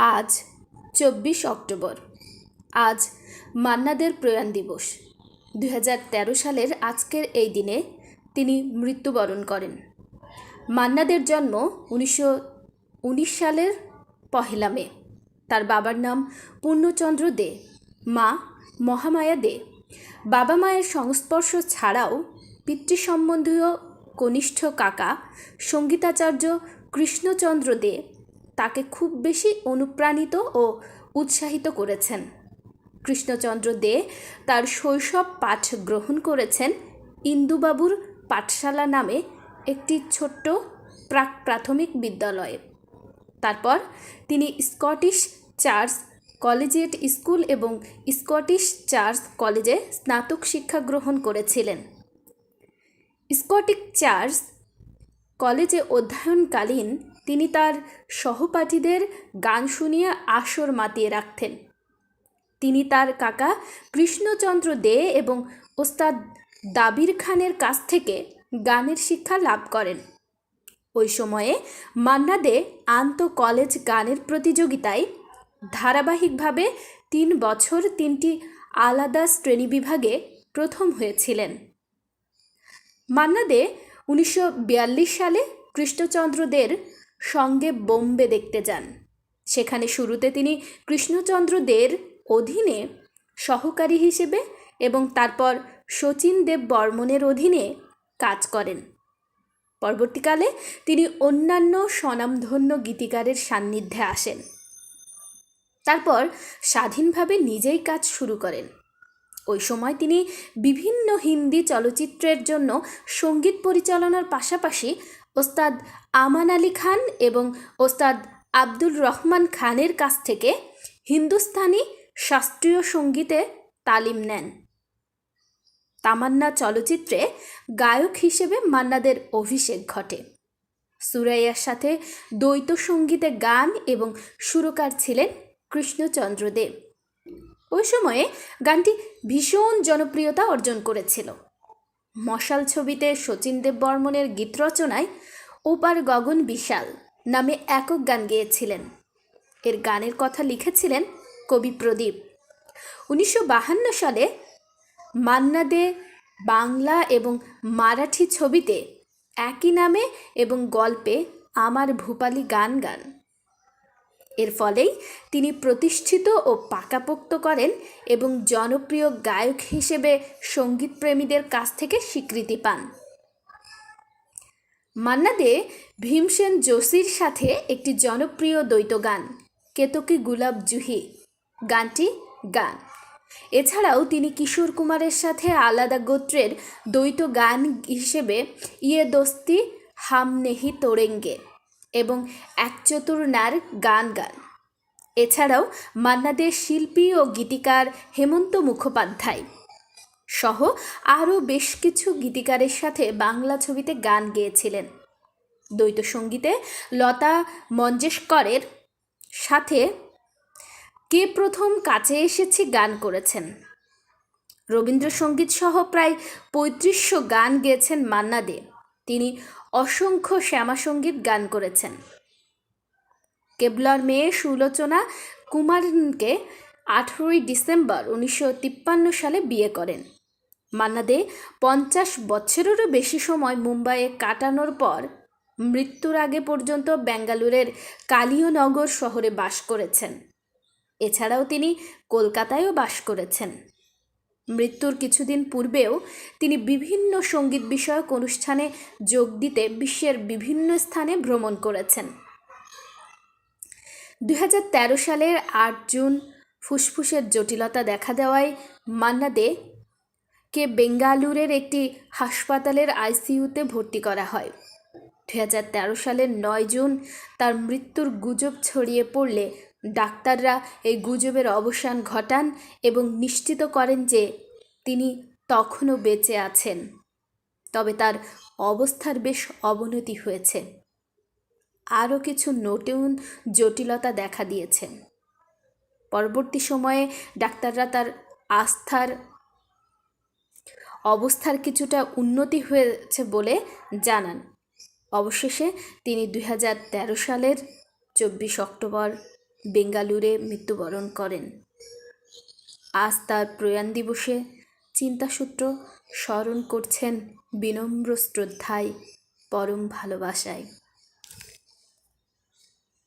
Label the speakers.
Speaker 1: আজ চব্বিশ অক্টোবর। আজ মান্নাদের প্রয়াণ দিবস। দু হাজার তেরো সালের আজকের এই দিনে তিনি মৃত্যুবরণ করেন। মান্নাদের জন্ম উনিশশো উনিশ সালের পহেলা মে। তার বাবার নাম পূর্ণচন্দ্র দে, মা মহামায়া দে। বাবা মায়ের সংস্পর্শ ছাড়াও পিতৃসম্বন্ধীয় কনিষ্ঠ কাকা সঙ্গীতাচার্য কৃষ্ণচন্দ্র দে খুব বেশি অনুপ্রাণিত ও উৎসাহিত করেছেন। কৃষ্ণচন্দ্র দে তার শৈশব পাঠ গ্রহণ করেছেন ইন্দুবাবুর পাঠশালা নামে একটি ছোট্ট প্রাক প্রাথমিক বিদ্যালয়ে। তারপর তিনি স্কটিশ চার্চ কলেজিয়েট স্কুল এবং স্কটিশ চার্চ কলেজে স্নাতক শিক্ষা গ্রহণ করেছিলেন। স্কটিক চার্চ কলেজে অধ্যয়নকালীন তিনি তার সহপাঠীদের গান শুনিয়ে আসর মাতিয়ে রাখতেন। তিনি তার কাকা কৃষ্ণচন্দ্র দে এবং ওস্তাদ দাবির খানের কাছ থেকে গানের শিক্ষা লাভ করেন। ওই সময়ে মান্না দে আন্ত কলেজ গানের প্রতিযোগিতায় ধারাবাহিকভাবে তিন বছর তিনটি আলাদা শ্রেণি বিভাগে প্রথম হয়েছিলেন। মান্না দে উনিশশো বিয়াল্লিশ সালে কৃষ্ণচন্দ্রদের সঙ্গে বোম্বে দেখতে যান। সেখানে শুরুতে তিনি কৃষ্ণচন্দ্র দের অধীনে সহকারী হিসেবে এবং তারপর শচীন দেব বর্মনের অধীনে কাজ করেন। পরবর্তীকালে তিনি অন্যান্য স্বনামধন্য গীতিকারের সান্নিধ্যে আসেন। তারপর স্বাধীনভাবে নিজেই কাজ শুরু করেন। ওই সময় তিনি বিভিন্ন হিন্দি চলচ্চিত্রের জন্য সংগীত পরিচালনার পাশাপাশি ওস্তাদ আমান আলী খান এবং ওস্তাদ আব্দুল রহমান খানের কাছ থেকে হিন্দুস্তানি শাস্ত্রীয় সঙ্গীতে তালিম নেন। তামান্না চলচ্চিত্রে গায়ক হিসেবে মান্নাদের অভিষেক ঘটে। সুরাইয়ার সাথে দ্বৈত সঙ্গীতে গান এবং সুরকার ছিলেন কৃষ্ণচন্দ্র দেব ওই সময়ে গানটি ভীষণ জনপ্রিয়তা অর্জন করেছিল। মশাল ছবিতে শচীন দেব বর্মনের গীত রচনায় ওপার গগন বিশাল নামে একক গান গেয়েছিলেন। এর গানের কথা লিখেছিলেন কবি প্রদীপ। উনিশশো সালে মান্না দে বাংলা এবং মারাঠি ছবিতে একই নামে এবং গল্পে আমার ভূপালি গান গান। এর ফলেই তিনি প্রতিষ্ঠিত ও পাকাপোক্ত করেন এবং জনপ্রিয় গায়ক হিসেবে সঙ্গীতপ্রেমীদের কাছ থেকে স্বীকৃতি পান। মান্না দে ভীমসেন যোশীর সাথে একটি জনপ্রিয় দ্বৈত গান, কেতকি গুলাব জুহি। গানটি গান। এছাড়াও তিনি কিশোর কুমারের সাথে আলাদা গোত্রের দ্বৈত গান হিসেবে ইয়ে দোস্তি হাম নেহি তোড়েঙ্গে। এবং এক চতুর্নার গান গান। এছাড়াও মান্নাদের শিল্পী ও গীতিকার হেমন্ত মুখোপাধ্যায় সহ আরও বেশ কিছু গীতিকারের সাথে বাংলা ছবিতে গান গেয়েছিলেন। দ্বৈত সঙ্গীতে লতা মঞ্জেশকরের সাথে কে প্রথম কাছে এসেছি গান করেছেন। রবীন্দ্রসঙ্গীত সহ প্রায় পঁয়ত্রিশশো গান গেয়েছেন মান্না দে তিনি অসংখ্য শ্যামাসঙ্গীত গান করেছেন। কেবলার মেয়ে সুলোচনা কুমারকে আঠেরোই ডিসেম্বর উনিশশো তিপ্পান্ন সালে বিয়ে করেন। মান্না দে পঞ্চাশ বছরেরও বেশি সময় মুম্বাইয়ে কাটানোর পর মৃত্যুর আগে পর্যন্ত বেঙ্গালুরের কালিয়নগর শহরে বাস করেছেন। এছাড়াও তিনি কলকাতায়ও বাস করেছেন। মৃত্যুর কিছুদিন পূর্বেও তিনি বিভিন্ন সংগীত বিষয়ক অনুষ্ঠানে যোগ দিতে বিশ্বের বিভিন্ন স্থানে ভ্রমণ করেছেন। দু হাজার তেরো সালের আট জুন ফুসফুসের জটিলতা দেখা দেওয়ায় মান্না দে কে বেঙ্গালুরের একটি হাসপাতালের আইসিইউতে ভর্তি করা হয়। দু হাজার তেরো সালের নয় জুন তার মৃত্যুর গুজব ছড়িয়ে পড়লে ডাক্তাররা এই গুজবের অবসান ঘটান এবং নিশ্চিত করেন যে তিনি তখনও বেঁচে আছেন। তবে তার অবস্থার বেশ অবনতি হয়েছে। আরও কিছু নতুন জটিলতা দেখা দিয়েছে। পরবর্তী সময়ে ডাক্তাররা তার আস্থার অবস্থার কিছুটা উন্নতি হয়েছে বলে জানান। অবশেষে তিনি দু হাজার তেরো সালের চব্বিশ অক্টোবর বেঙ্গালুরে মৃত্যুবরণ করেন। আজ তার প্রয়াণ দিবসে চিন্তাসূত্র স্মরণ করছেন বিনম্র শ্রদ্ধায় পরম ভালোবাসায়।